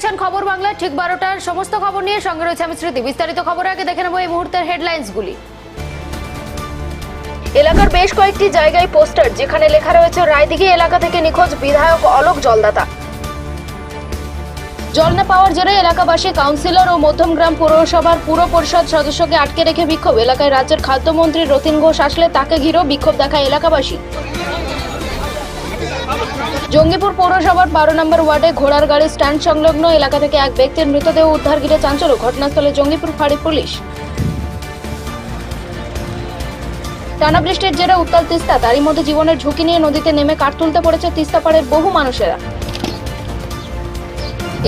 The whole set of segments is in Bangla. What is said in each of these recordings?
খবর বাংলা, ঠিক বারোটার সমস্ত খবর নিয়ে সঙ্গে রয়েছে আমি স্মৃতি বিস্তারিত খবর আগে দেখে নেব এই মুহূর্তের হেডলাইন্সগুলি। এলাকার বেশ কয়েকটি জায়গায় পোস্টার, যেখানে লেখা রয়েছে, রায়দিঘি এলাকা থেকে নিখোঁজ বিধায়ক অলোক জলদাতা। জল না পাওয়ার জেরে এলাকাবাসী, কাউন্সিলর ও মধ্যমগ্রাম পৌরসভার পুর পরিষদ সদস্যকে আটকে রেখে বিক্ষোভ। এলাকায় রাজ্যের খাদ্যমন্ত্রী রতিন ঘোষ আসলে তাকে ঘিরেও বিক্ষোভ দেখায় এলাকাবাসী। জঙ্গিপুর পৌরসভার বারো নম্বর ওয়ার্ডে ঘোড়ার গাড়ি স্ট্যান্ড সংলগ্ন এলাকা থেকে এক ব্যক্তির মৃতদেহ উদ্ধার ঘিরে চাঞ্চল্য। ঘটনাস্থলে জঙ্গিপুর ফাঁড়ি পুলিশ। টানা বৃষ্টির জেরে উত্তাল তিস্তা। তারই মধ্যে জীবনের ঝুঁকি নিয়ে নদীতে নেমে কাঠ তুলতে পড়েছে তিস্তা পাড়ের বহু মানুষেরা।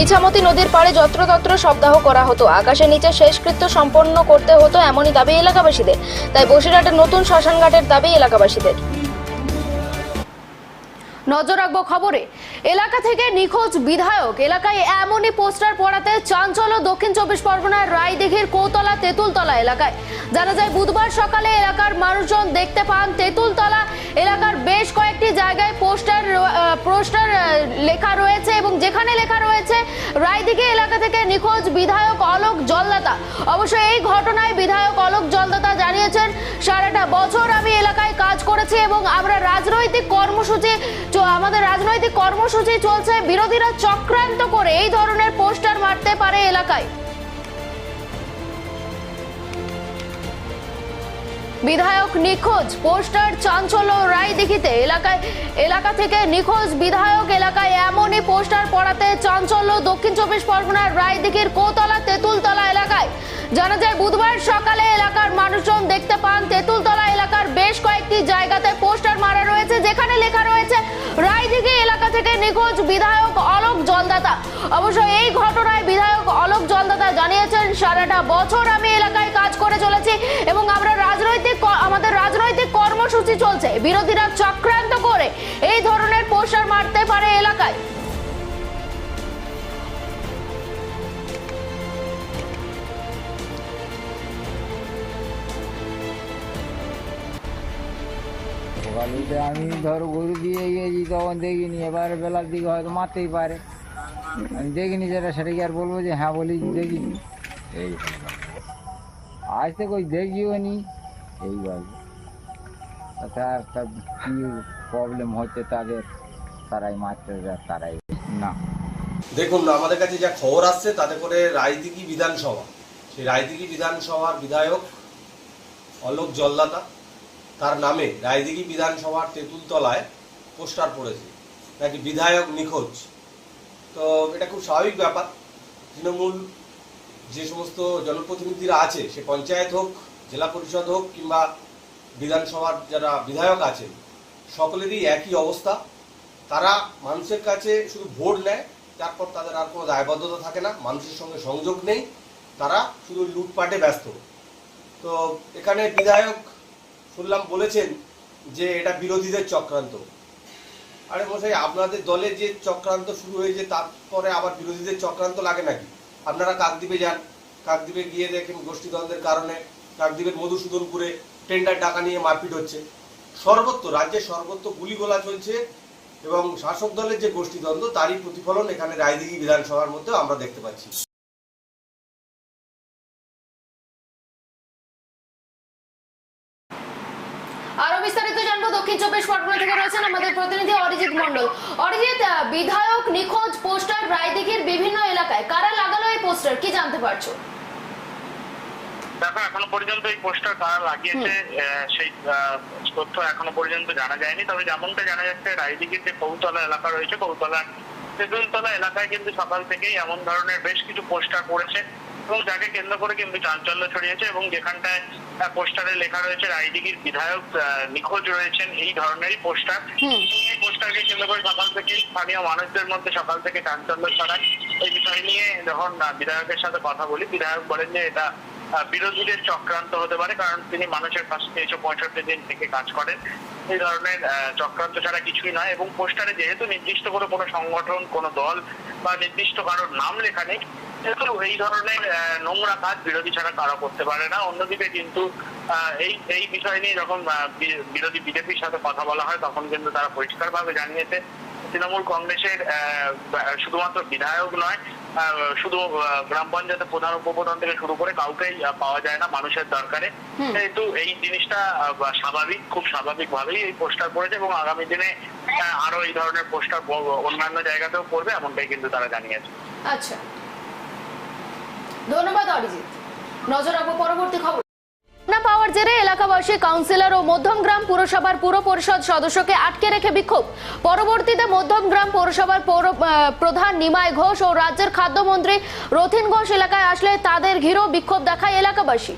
ইছামতি নদীর পাড়ে যত্রতত্র শবদাহ করা হতো। আকাশের নিচে শেষকৃত্য সম্পন্ন করতে হতো এমনই দাবি এলাকাবাসীদের। তাই বসিরহাটের নতুন শ্মশানঘাটের দাবি এলাকাবাসীদের। নজর রাখব খবরে। এলাকা থেকে নিখোঁজ বিধায়ক। এলাকায় এমনই পোস্টার পড়াতে চাঞ্চল্য দক্ষিণ চব্বিশ পরগনার রায়দিঘির কৌতলা তেঁতুলতলা এলাকায়। জানা যায়, বুধবার সকালে এলাকার মানুষজন দেখতে পান তেঁতুলতলা এলাকার বেশ কয়েকটি জায়গায় পোস্টার পোস্টার লেখা রয়েছে এবং যেখানে লেখা রয়েছে, রায়দিঘি এলাকা থেকে নিখোঁজ বিধায়ক অলোক জলদাতা। অবশ্য এই ঘটনায় বিধায়ক অলোক জলদাতা জানিয়েছেন, সারাটা বছর আমি এলাকায় কাজ করেছি এবং আমরা রাজনৈতিক কর্মসূচি আমাদের রাজনৈতিক কর্মসূচি চলছে, বিরোধীরা চক্রান্ত করে এই ধরনের পোস্টার মারতে পারে এলাকায়। বিধায়ক নিখোঁজ, পোস্টার চাঞ্চল্য রায় দেখিতে এলাকায় এলাকা থেকে নিখোঁজ বিধায়ক এলাকায় এমনই পোস্টার পড়াতে চাঞ্চল্য দক্ষিণ চব্বিশ পরগনার রায়দিঘির কোতলা তেঁতুলতলা এলাকায়। জানা যায় বুধবার সকালে এলাকার মানুষজন দেখতে পান, তেঁতুলতলা এলাকার বেশ কয়েকটি জায়গাতে পোস্টার মারা রয়েছে, যেখানে লেখা রয়েছে, রায়দিঘি এলাকা থেকে নিখোঁজ বিধায়ক অলোক জলদাতা। অবশ্য এই ঘটনায় বিধায়ক অলোক জলদাতা জানিয়েছেন, সারাটা বছর আমি এলাকায় কাজ করে চলেছি এবং আমরা রাজনৈতিক আমাদের রাজনৈতিক কর্মসূচি চলছে। বিরোধীরা চক্রান্ত করে এই ধরনের পোস্টার মারতে পারে এলাকায়। উঠে আমি ধরো গরু দিয়ে গিয়েছি তখন দেখিনি। এবার বেলার দিকে হয়তো মারতেই পারে। আমি দেখিনি যেটা সেটাকে আর বলব যে হ্যাঁ বলি দেখিনি। এই আজ তো কই দেখিও নি। এই বলবে তার তার কী প্রবলেম হচ্ছে তাদের? তারাই মারতে যায় তারাই না। দেখুন আমাদের কাছে যা খবর আসছে তাতে করে রায়দিঘি বিধানসভা। সেই রায়দিঘি বিধানসভার বিধায়ক অলোক জল্লাতা তার নামে রায়দিঘি বিধানসভার তেঁতুলতলায় পোস্টার পড়েছে। নাকি বিধায়ক নিখোঁজ। তো এটা খুব স্বাভাবিক ব্যাপার। তৃণমূল যে সমস্ত জনপ্রতিনিধিরা আছে, সে পঞ্চায়েত হোক, জেলা পরিষদ হোক, কিংবা বিধানসভার যারা বিধায়ক আছেন, সকলেরই একই অবস্থা। তারা মানুষের কাছে শুধু ভোট নেয়, তারপর তাদের আর কোনো দায়বদ্ধতা থাকে না, মানুষের সঙ্গে সংযোগ নেই, তারা শুধু লুটপাটে ব্যস্ত। তো এখানে বিধায়ক শুনলাম বলেছেন যে এটা বিরোধীদের চক্রান্ত। আরে মশাই, আপনাদের দলে যে চক্রান্ত শুরু হয়েছে, তারপরে আবার বিরোধীদের চক্রান্ত লাগে নাকি? আপনারা কাকদ্বীপে যান, কাকদ্বীপে গিয়ে দেখেন গোষ্ঠীদ্বন্দ্বের কারণে কাকদ্বীপের মধুসূদনপুরে টেন্ডার টাকা নিয়ে মারপিট হচ্ছে। সর্বত্র রাজ্যের সর্বত্র গুলি গুলিগোলা চলছে এবং শাসক দলের যে গোষ্ঠীদ্বন্দ্ব, তারই প্রতিফলন এখানে রায়দিঘি বিধানসভার মধ্যে আমরা দেখতে পাচ্ছি আরও বিস্তারিত দক্ষিণ চব্বিশ পরগনা থেকে রয়েছেন আমাদের প্রতিনিধি অরিজিৎ মন্ডল অরিজিৎ বিধায়ক নিখোঁজ পোস্টার রায়দিঘির বিভিন্ন এলাকায়। কারা লাগালো এই পোস্টার? কি জানতে পারছ? দেখো এখনও পর্যন্ত এই পোস্টার কারা লাগিয়েছে সেই তথ্য এখনও পর্যন্ত জানা যায়নি। তবে যেমনটা জানা যাচ্ছে রায়দিঘির যে কৌতলা এলাকা রয়েছে কৌতলা তেঁতুলতলা এলাকায় কিন্তু সকাল থেকেই এমন ধরনের বেশ কিছু পোস্টার পড়েছে। এবং যাকে কেন্দ্র করে কিন্তু চাঞ্চল্য ছড়িয়েছে এবং যেখানটায় পোস্টারে লেখা রয়েছে রায়দিঘির বিধায়ক নিখোঁজ রয়েছেন এই ধরনেরই পোস্টার। এই পোস্টারকে কেন্দ্র করে সকাল থেকে স্থানীয় মানুষদের মধ্যে সকাল থেকে চাঞ্চল্য ছড়ায়। এই বিষয় নিয়ে যখন বিধায়কের সাথে কথা বলি বিধায়ক বলেন যে এটা বিরোধীদের চক্রান্ত হতে পারে কারণ তিনি মানুষের কাছে তিনশো পঁয়ষট্টি দিন থেকে কাজ করেন। এই ধরনের চক্রান্ত ছাড়া কিছুই নয় এবং পোস্টারে যেহেতু নির্দিষ্ট করে কোনো সংগঠন কোনো দল বা নির্দিষ্ট কারোর নাম লেখা নেই সেহেতু এই ধরনের নোংরা কাজ বিরোধী ছাড়া কারও করতে পারে না। অন্যদিকে কিন্তু এই এই বিষয় নিয়ে যখন বিরোধী বিজেপির সাথে কথা বলা হয় তখন কিন্তু তারা পরিষ্কারভাবে জানিয়েছে তৃণমূল কংগ্রেসের শুধুমাত্র বিধায়ক নয় শুধু গ্রাম পঞ্চায়েতের প্রধান উপপ্রধান থেকে শুরু করে কাউকেই পাওয়া যায় না মানুষের দরকারে। কিন্তু এই জিনিসটা স্বাভাবিক খুব স্বাভাবিকভাবেই এই পোস্টার পড়েছে এবং আগামী দিনে আরও এই ধরনের পোস্টার অন্যান্য জায়গাতেও পড়বে এমনটাই কিন্তু তারা জানিয়েছে। আচ্ছা। ধন্যবাদ, অরিজিৎ। নজর রাখব পরবর্তী খবর। পাওয়ার জেরে এলাকাবাসী, কাউন্সিলর ও মধ্যমগ্রাম পুরসভার পুর পরিষদ সদস্যকে আটকে রেখে বিক্ষোভ। পরবর্তীতে মধ্যমগ্রাম পৌরসভার পৌর প্রধান নিমাই ঘোষ ও রাজ্যের খাদ্যমন্ত্রী রথিন ঘোষ এলাকায় আসলে তাদের ঘিরেও বিক্ষোভ দেখায় এলাকাবাসী।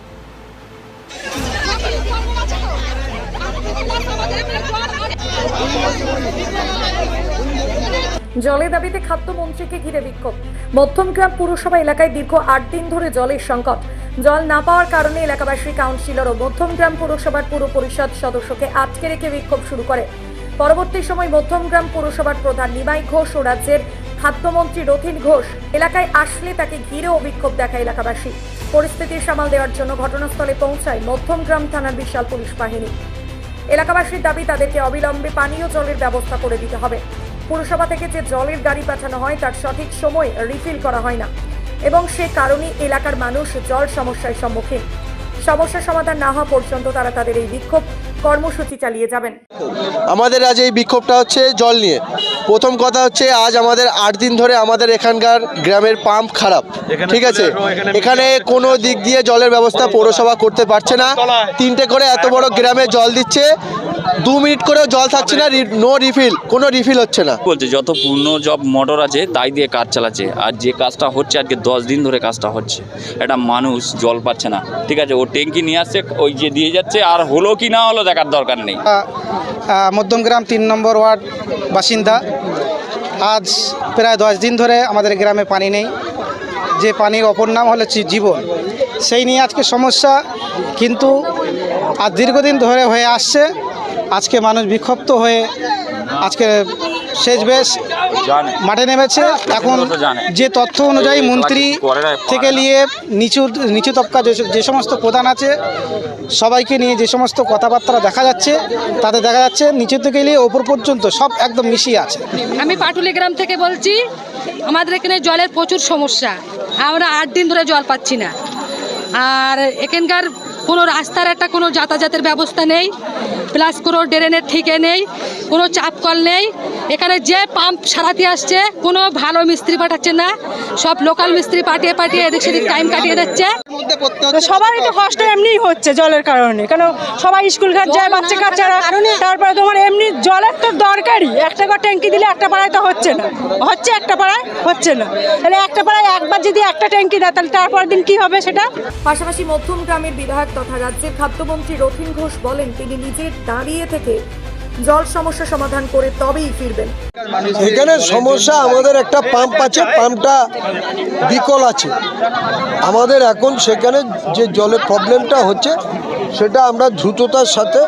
জলের দাবিতে খাদ্যমন্ত্রীকে ঘিরে বিক্ষোভ। মধ্যমগ্রাম পুরসভা এলাকায় দীর্ঘ আট দিন ধরে জলের সংকট। জল না পাওয়ার কারণে এলাকাবাসী, কাউন্সিলর ও মধ্যমগ্রাম পুরসভার পুর পরিষদ সদস্যকে আটকে রেখে বিক্ষোভ শুরু করে। পরবর্তী সময় মধ্যমগ্রাম পুরসভার প্রধান নিমাই ঘোষ ও রাজ্যের খাদ্যমন্ত্রী রথিন ঘোষ এলাকায় আসলে তাকে ঘিরেও বিক্ষোভ দেখায় এলাকাবাসী। পরিস্থিতি সামাল দেওয়ার জন্য ঘটনাস্থলে পৌঁছায় মধ্যমগ্রাম থানার বিশাল পুলিশ বাহিনী। এলাকাবাসীর দাবি, তাদেরকে অবিলম্বে পানীয় জলের ব্যবস্থা করে দিতে হবে। পুরসভা থেকে যে জলের গাড়ি পাঠানো হয় তার সঠিক সময় রিফিল করা হয় না। এবং সে কারণে এলাকার মানুষ জল সমস্যার সম্মুখীন। সমস্যা সমাধান না হওয়া পর্যন্ত তারা তাদের এই বিক্ষোভ কর্মসূচি চালিয়ে যাবেন। আমাদের আজ এই বিক্ষোভটা হচ্ছে জল নিয়ে। প্রথম কথা হচ্ছে আজ আমাদের আট দিন ধরে আমাদের এখানকার গ্রামের পাম্প খারাপ। ঠিক আছে? এখানে কোনো দিক দিয়ে জলের ব্যবস্থা পৌরসভা করতে পারছে না। তিনটে করে এত বড় গ্রামে জল দিচ্ছে। দু মিনিট করেও জল থাকছে না নো রিফিল কোনো রিফিল হচ্ছে না। বলছে যত পূর্ণ জব মোটর আছে তাই দিয়ে কাজ চালাচ্ছে। আর যে কাজটা হচ্ছে আজকে দশ দিন ধরে কাজটা হচ্ছে। একটা মানুষ জল পাচ্ছে না। ঠিক আছে ও ট্যাঙ্কি নিয়ে আসছে ওই যে দিয়ে যাচ্ছে আর হলো কি না হলো দেখার দরকার নেই। মধ্যমগ্রাম তিন নম্বর ওয়ার্ড বাসিন্দা। আজ প্রায় দশ দিন ধরে আমাদের গ্রামে পানি নেই। যে পানির অপর নাম হলো জীবন। সেই নিয়ে আজকে সমস্যা কিন্তু আর দীর্ঘদিন ধরে হয়ে আসছে। আজকে মানুষ বিক্ষুব্ধ হয়ে আজকে শেষ বেশ মাঠে নেমেছে। এখন যে তথ্য অনুযায়ী মন্ত্রী থেকে নিয়ে নিচু নিচু তবকা যে যে সমস্ত প্রধান আছে সবাইকে নিয়ে যে সমস্ত কথাবার্তা দেখা যাচ্ছে তাতে দেখা যাচ্ছে নিচু থেকে নিয়ে ওপর পর্যন্ত সব একদম মিশিয়ে আছে। আমি পাটুলি গ্রাম থেকে বলছি আমাদের এখানে জলের প্রচুর সমস্যা। আমরা আট দিন ধরে জল পাচ্ছি না। আর এখানকার কোনো রাস্তার একটা কোনো যাতায়াতের ব্যবস্থা নেই। প্লাস কোনো ড্রেনের ঠিকে নেই কোনো চাপ কল নেই। এখানে যে পাম্প সারাতে আসছে কোনো ভালো মিস্ত্রি পাঠাচ্ছে না। সব লোকাল মিস্ত্রি পাঠিয়ে পাঠিয়ে এদিক সেদিক টাইম কাটিয়ে দিচ্ছে। সবার একটু কষ্ট এমনিই হচ্ছে জলের কারণে। কেন সবাই স্কুল ঘাট যায় বাচ্চা কাচ্চারা তারপরে তোমার এমনি জলের তো দরকারই। একটা করে ট্যাঙ্কি দিলে একটা পাড়ায় তো হচ্ছে না। হচ্ছে একটা পাড়ায় হচ্ছে না। তাহলে একটা পাড়ায় একবার যদি একটা ট্যাঙ্কি দেয় তাহলে তারপর দিন কি হবে সেটা? পাশাপাশি মধ্যম গ্রামের বিধায়ক তথা রাজ্যের খাদ্যমন্ত্রী রথিন ঘোষ বলেন তিনি নিজে দাঁড়িয়ে থেকে জল সমস্যা সমাধান করে তবেই ফিরবেন। এখানে সমস্যা আমাদের একটা পাম্প আছে পাম্পটা বিকল আছে। আমাদের এখন সেখানে যে জলের প্রবলেমটা হচ্ছে সেটা আমরা দ্রুততার সাথে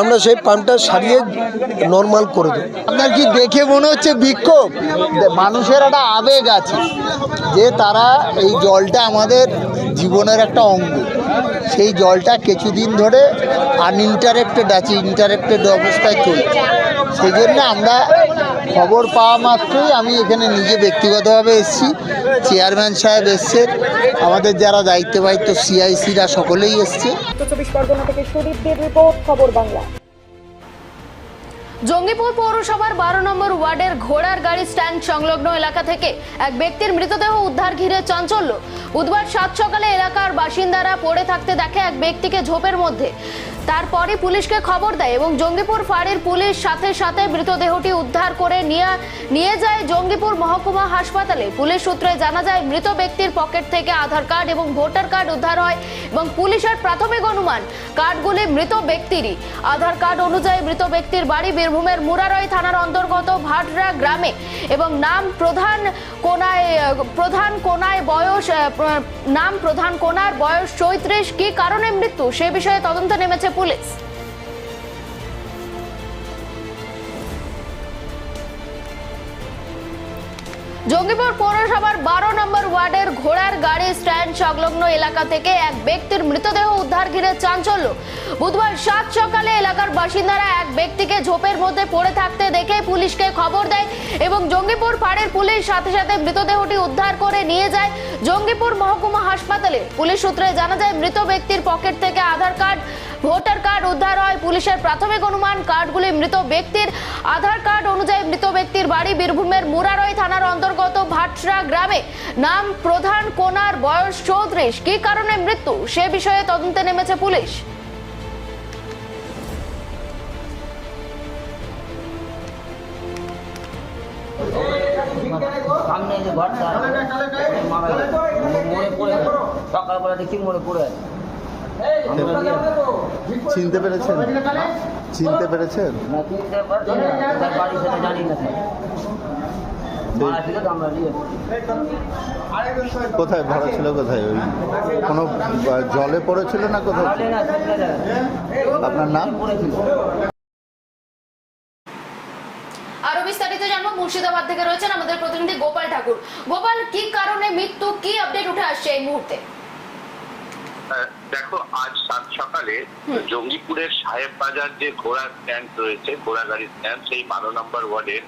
আমরা সেই পাম্পটা সারিয়ে নর্মাল করে দেব। আপনার কি দেখে মনে হচ্ছে বিক্ষোভ? মানুষের একটা আবেগ আছে যে তারা এই জলটা আমাদের জীবনের একটা অঙ্গ। সেই জলটা কিছুদিন ধরে আনইন্টারেক্টেড আছে ইন্টারেক্টেড অবস্থায় চলছে। সেই জন্য আমরা খবর পাওয়া মাত্রই আমি এখানে নিজে ব্যক্তিগতভাবে এসেছি। চেয়ারম্যান সাহেব এসছে, আমাদের যারা দায়িত্ব দায়িত্ব সিআইসিরা সকলেই এসছে। চব্বিশ পরগনা থেকে সুদীপদের রিপোর্ট, খবর বাংলা। জঙ্গিপুর পৌরসভার বারো নম্বর ওয়ার্ডের ঘোড়ার গাড়ি স্ট্যান্ড সংলগ্ন এলাকা থেকে এক ব্যক্তির মৃতদেহ উদ্ধার ঘিরে চাঞ্চল্য। বুধবার সাত সকালে এলাকার বাসিন্দারা পড়ে থাকতে দেখে এক ব্যক্তিকে ঝোপের মধ্যে। তারপরে পুলিশকে খবর দেয় এবং জঙ্গিপুর ফাঁড়ির পুলিশ সাথে সাথে মৃতদেহটি উদ্ধার করে নিয়ে যায় জঙ্গিপুর মহকুমা হাসপাতালে। পুলিশ সূত্রে জানা যায়, মৃত ব্যক্তির পকেট থেকে আধার কার্ড এবং ভোটার কার্ড উদ্ধার হয় এবং পুলিশের প্রাথমিক অনুমান, কার্ডগুলি মৃত ব্যক্তিরই। আধার কার্ড অনুযায়ী মৃত ব্যক্তির বাড়ি বীরভূমের মুরারই থানার অন্তর্গত ভাটরা গ্রামে এবং নাম প্রধান কোনায় প্রধান কোনায় বয়স নাম প্রধান কোনার বয়স চৈত্রিশ। কি কারণে মৃত্যু? সে বিষয়ে তদন্তে নেমেছে পুলিশ। জঙ্গিপুর পৌরসভার বারো নম্বর ওয়ার্ডের ঘোড়ার গাড়ি স্ট্যান্ড সংলগ্ন এলাকা থেকে এক ব্যক্তির মৃতদেহ উদ্ধার ঘিরে চাঞ্চল্য। বুধবার সাত সকালে এলাকার বাসিন্দারা এক ব্যক্তিকে ঝোপের মধ্যে পড়ে থাকতে দেখে পুলিশকে খবর দেয় এবং জঙ্গিপুর ফাঁড়ির পুলিশ সাথে সাথে মৃতদেহটি উদ্ধার করে নিয়ে যায় জঙ্গিপুর মহকুমা হাসপাতালে। পুলিশ সূত্রে জানা যায়, মৃত ব্যক্তির পকেট থেকে আধার কার্ড ভোটার কার্ড উদ্ধার হয় পুলিশের প্রাথমিক অনুমান, কার্ডগুলি মৃত ব্যক্তির। আধার কার্ড অনুযায়ী মৃত ব্যক্তির বাড়ি বীরভূমের মুরারই থানার অন্তর্গত ভাটরা গ্রামে। নাম প্রধান কোনার, বয়স চৌত্রিশ। কি কারণে মৃত্যু? সে বিষয়ে তদন্তে নেমেছে পুলিশ। সামনে যে ঘরটা। মরে পড়ে। সকালবেলা দেখছি মরে পড়ে আছে চিনতে পেরেছেন? চিনতে পেরেছেন? কোথায় ভাড়া ছিল কোথায়? ওই কোনো জলে পড়েছিল না কোথায়। আপনার নাম? আরও বিস্তারিত জানব মুর্শিদাবাদ থেকে রয়েছেন আমাদের প্রতিনিধি গোপাল ঠাকুর। গোপাল কি কারণে মৃত্যু কি আপডেট উঠে আসছে এই মুহূর্তে? আহ, দেখো আজ সাত সকালে জঙ্গিপুরের সাহেব বাজার যে ঘোড়া স্ট্যান্ড রয়েছে ঘোড়া গাড়ি স্ট্যান্ড সেই বারো নম্বর ওয়ার্ডের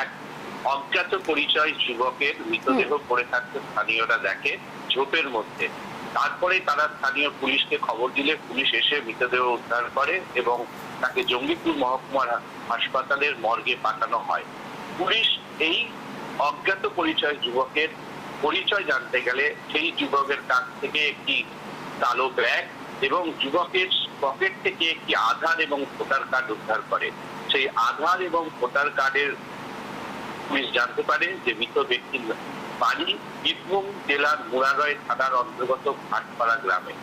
এক অজ্ঞাত পরিচয় যুবকের মৃতদেহ পড়ে থাকতে স্থানীয়রা দেখে ঝোপের মধ্যে। তারপরে তারা স্থানীয় পুলিশকে খবর দিলে পুলিশ এসে মৃতদেহ উদ্ধার করে এবং তাকে জঙ্গিপুর মহকুমার হাসপাতালের মর্গে পাঠানো হয়। পুলিশ এই অজ্ঞাত পরিচয় যুবকের পরিচয় জানতে গেলে সেই যুবকের কাছ থেকে একটি কালো ব্যাগ এবং যুবকের পকেট থেকে একটি আধার এবং ভোটার কার্ড উদ্ধার করে। সেই আধার এবং ভোটার কার্ডের পুলিশ জানতে পারে যে মৃত ব্যক্তির বাড়ি বীরভূম জেলার মুরারয় থানার অন্তর্গত ভাটপাড়া গ্রামে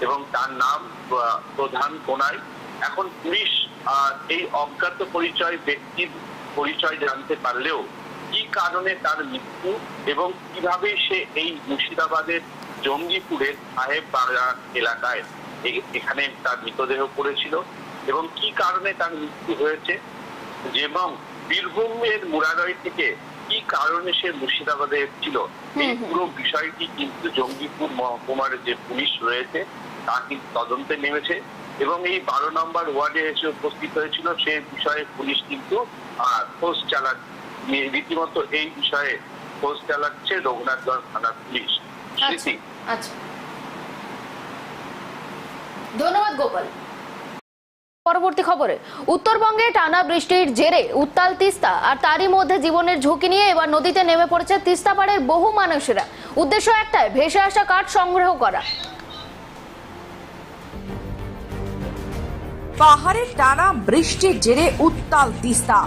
এবং তার নাম প্রধান কোনায় এখন পুলিশ এই অজ্ঞাত পরিচয় ব্যক্তির পরিচয় জানতে পারলেও কি কারণে তার মৃত্যু এবং কীভাবে সে এই মুর্শিদাবাদের জঙ্গিপুরের সাহেব বাজার এলাকায় এখানে তার মৃতদেহ পড়েছিল এবং কি কারণে তার মৃত্যু হয়েছে এবং বীরভূমের মুরারই থেকে কি কারণে সে মুর্শিদাবাদে এসেছিল এই পুরো বিষয়টি কিন্তু জঙ্গিপুর মহকুমার যে পুলিশ রয়েছে তা কিন্তু তদন্তে নেমেছে এবং এই বারো নম্বর ওয়ার্ডে এসে উপস্থিত হয়েছিল সে বিষয়ে পুলিশ কিন্তু খোঁজ চালা রীতিমতো এই বিষয়ে খোঁজ চালাচ্ছে রঘুনাথগঞ্জ থানার পুলিশ। স্মৃতি? আচ্ছা। ধন্যবাদ, গোপাল। পরবর্তী খবরে, উত্তরবঙ্গে টানা বৃষ্টির জেরে উত্তাল তিস্তা, আর তারই মধ্যে জীবনের ঝুঁকি নিয়ে এবার নদীতে নেমে পড়েছে তিস্তা পাড়ের বহু মানুষেরা। উদ্দেশ্য একটাই, ভেসে আসা কাঠ সংগ্রহ করা। পাহাড়ের টানা বৃষ্টির জেরে উত্তাল তিস্তা।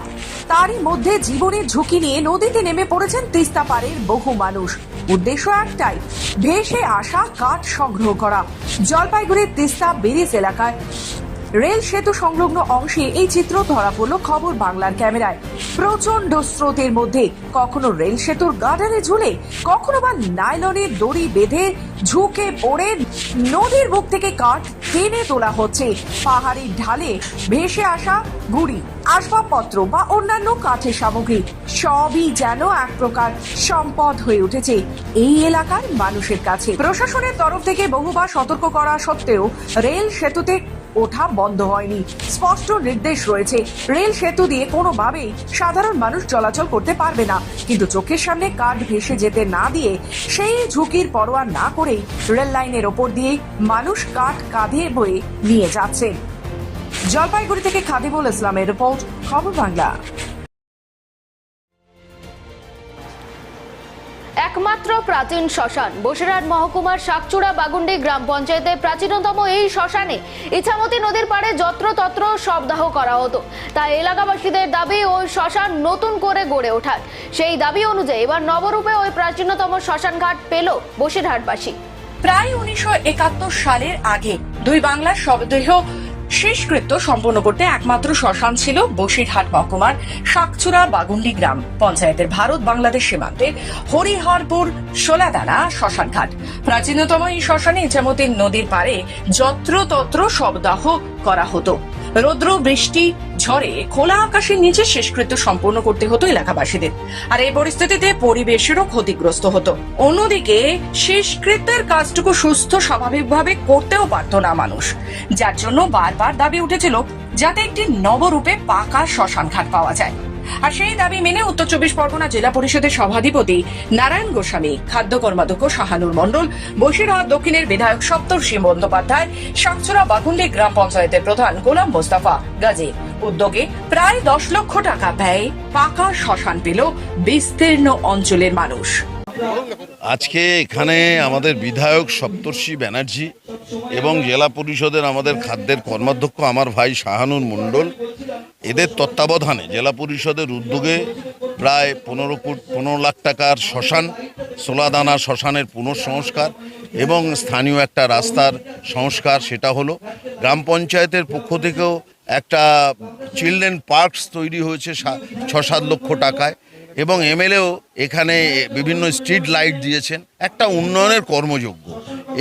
তারই মধ্যে জীবনের ঝুঁকি নিয়ে নদীতে নেমে পড়েছেন তিস্তা পাড়ের বহু মানুষ। উদ্দেশ্য একটাই ভেসে আসা কাঠ সংগ্রহ করা। জলপাইগুড়ির তিস্তা ব্রিজ এলাকায় রেল সেতু সংলগ্ন অংশে এই চিত্র ধরা পড়ল খবর বাংলার ক্যামেরায়। প্রচণ্ড স্রোতের মধ্যে কখনো রেল সেতুর গার্ডারে ঝুলে, কখনো বা নাইলনের দড়ি বেঁধে ঝুঁকে পড়ে নদীর বুক থেকে কাঠ টেনে তোলা হচ্ছে। পাহাড়ি ঢালে ভেসে আসা গুড়ি, আসবাবপত্র বা অন্যান্য কাঠের সামগ্রী সবই যেন এক প্রকার সম্পদ হয়ে উঠেছে এই এলাকার মানুষের কাছে। প্রশাসনের তরফ থেকে বহুবার সতর্ক করা সত্ত্বেও রেল সেতুতে ওঠা বন্ধ হয়নি। স্পষ্ট নির্দেশ রয়েছে। রেল সেতু দিয়ে কোনোভাবেই সাধারণ মানুষ চলাচল করতে পারবে না। কিন্তু চোখের সামনে কাঠ ভেসে যেতে না দিয়ে সেই ঝুঁকির পরোয়া না করেই রেল লাইনের ওপর দিয়ে মানুষ কাঠ কাঁধে বয়ে নিয়ে যাচ্ছেন। জলপাইগুড়ি থেকে খাদিমুল ইসলামের রিপোর্ট, খবর বাংলা। একমাত্র প্রাচীন শ্মশান। বসিরহাট মহকুমার শাকচূড়া বাগুন্ডি গ্রাম পঞ্চায়েতের প্রাচীনতম এই শ্মশানে ইছামতি নদীর পাড়ে যত্রতত্র শবদাহ করা হতো। তাই এলাকাবাসীদের দাবি, ওই শ্মশান নতুন করে গড়ে ওঠার। সেই দাবি অনুযায়ী এবার নবরূপে ওই প্রাচীনতম শ্মশান ঘাট পেল বসিরহাটবাসী। প্রায় উনিশশো একাত্তর সালের আগে দুই বাংলার শবদেহ শেষকৃত্য সম্পন্ন করতে একমাত্র শ্মশান ছিল বসিরহাট মহকুমার শাকচুরা বাগুন্ডি গ্রাম। পঞ্চায়েতের ভারত বাংলাদেশ সীমান্তে হরিহরপুর সোলাদানা শ্মশানঘাট। প্রাচীনতম এই শ্মশানে ইচ্ছামতির নদীর পাড়ে যত্রতত্র শবদাহ করা হতো। রৌদ্র, বৃষ্টি, ঝড়ে খোলা আকাশের নিচে শেষকৃত্য সম্পূর্ণ করতে হতো এলাকাবাসীদের। আর এই পরিস্থিতিতে পরিবেশেরও ক্ষতিগ্রস্ত হতো। অন্যদিকে, শেষকৃত্যের কাজটুকু সুস্থ, স্বাভাবিকভাবে করতেও পারত না মানুষ। যার জন্য বারবার দাবি উঠেছিল, যাতে একটি নবরূপে পাকা শ্মশান ঘাট পাওয়া যায়। আর সেই দাবি মেনে উত্তর চব্বিশ পরগনা জেলা পরিষদের সভাধিপতি নারায়ণ গোস্বামী, খাদ্য কর্মাধ্যক্ষ শাহানুর মণ্ডল, বসিরহাট দক্ষিণের বিধায়ক সপ্তর্ষি বন্দ্যোপাধ্যায় সাকচুরা বাগুন্ডি গ্রাম পঞ্চায়েতের প্রধান গোলাম মোস্তাফা গাজী। উদ্যোগে প্রায় দশ লক্ষ টাকা ব্যয়ে পাকা শ্মশান পেল বিস্তীর্ণ অঞ্চলের মানুষ। আজকে এখানে আমাদের বিধায়ক সপ্তর্ষি ব্যানার্জি এবং জেলা পরিষদের আমাদের খাদ্যের কর্মাধ্যক্ষ আমার ভাই শাহানুর মণ্ডল এদের তত্ত্বাবধানে জেলা পরিষদের উদ্যোগে প্রায় পনেরো কোটি, পনেরো লাখ টাকার শ্মশান, সোলাদানা শ্মশানের পুনঃসংস্কার এবং স্থানীয় একটা রাস্তার সংস্কার, সেটা হলো গ্রাম পঞ্চায়েতের পক্ষ থেকেও একটা চিলড্রেন পার্কস তৈরি হয়েছে ছ সাত লক্ষ টাকায় এবং এমএলএও এখানে বিভিন্ন স্ট্রিট লাইট দিয়েছেন। একটা উন্নয়নের কর্মযোগ্য।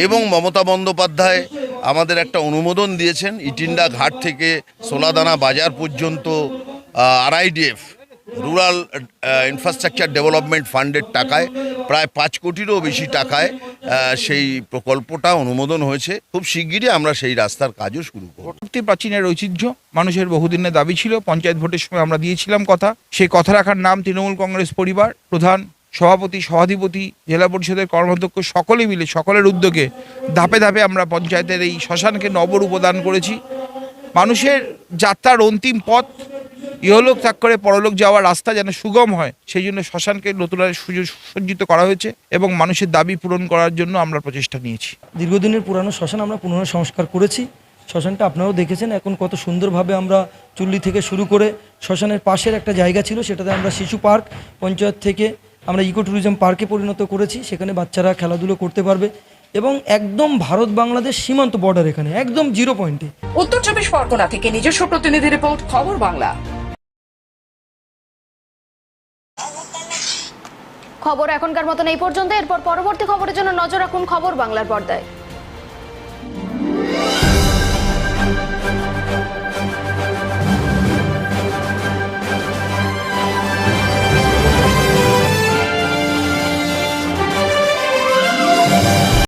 এবং মমতা বন্দ্যোপাধ্যায় আমাদের একটা অনুমোদন দিয়েছেন ইটিন্ডা ঘাট থেকে সোলাদানা বাজার পর্যন্ত আরআইডিএফ রুরাল ইনফ্রাস্ট্রাকচার ডেভেলপমেন্ট ফান্ডের টাকায়, প্রায় পাঁচ কোটিরও বেশি টাকায় সেই প্রকল্পটা অনুমোদন হয়েছে। খুব শিগগিরই আমরা সেই রাস্তার কাজও শুরু করব। প্রাচীনের ঐতিহ্য, মানুষের বহুদিনের দাবি ছিল, পঞ্চায়েত ভোটের সময় আমরা দিয়েছিলাম কথা। সেই কথা রাখার নাম তৃণমূল কংগ্রেস পরিবার, প্রধান সভাপতি, সভাধিপতি, জেলা পরিষদের কর্মাধ্যক্ষ, সকলে মিলে, সকলের উদ্যোগে ধাপে ধাপে আমরা পঞ্চায়েতের এই শ্মশানকে নবরূপ দান করেছি। মানুষের যাত্রার অন্তিম পথ, ইহলোক ত্যাগ করে পরলোক যাওয়ার রাস্তা যেন সুগম হয়, সেই জন্য শ্মশানকে সুজ- সুসজ্জিত করা হয়েছে এবং মানুষের দাবি পূরণ করার জন্য আমরা প্রচেষ্টা নিয়েছি। দীর্ঘদিনের পুরানো শ্মশান আমরা পুনরায় সংস্কার করেছি। শ্মশানটা আপনারাও দেখেছেন, এখন কত সুন্দরভাবে আমরা চুল্লি থেকে শুরু করে শ্মশানের পাশের একটা জায়গা ছিল, সেটাতে আমরা শিশু পার্ক পঞ্চায়েত থেকে আমরা ইকো ট্যুরিজম পার্কে পরিণত করেছি সেখানে বাচ্চারা খেলাধুলো করতে পারবে এবং একদম ভারত বাংলাদেশ সীমান্ত বর্ডার এখানে একদম জিরো পয়েন্টে উত্তর চব্বিশ পরগনা থেকে নিজস্ব প্রতিনিধি রিপোর্ট খবর বাংলা। খবর এখনকার মতন এই পর্যন্ত এরপর পরবর্তী খবরের জন্য নজর রাখুন খবর বাংলার পর্দায়।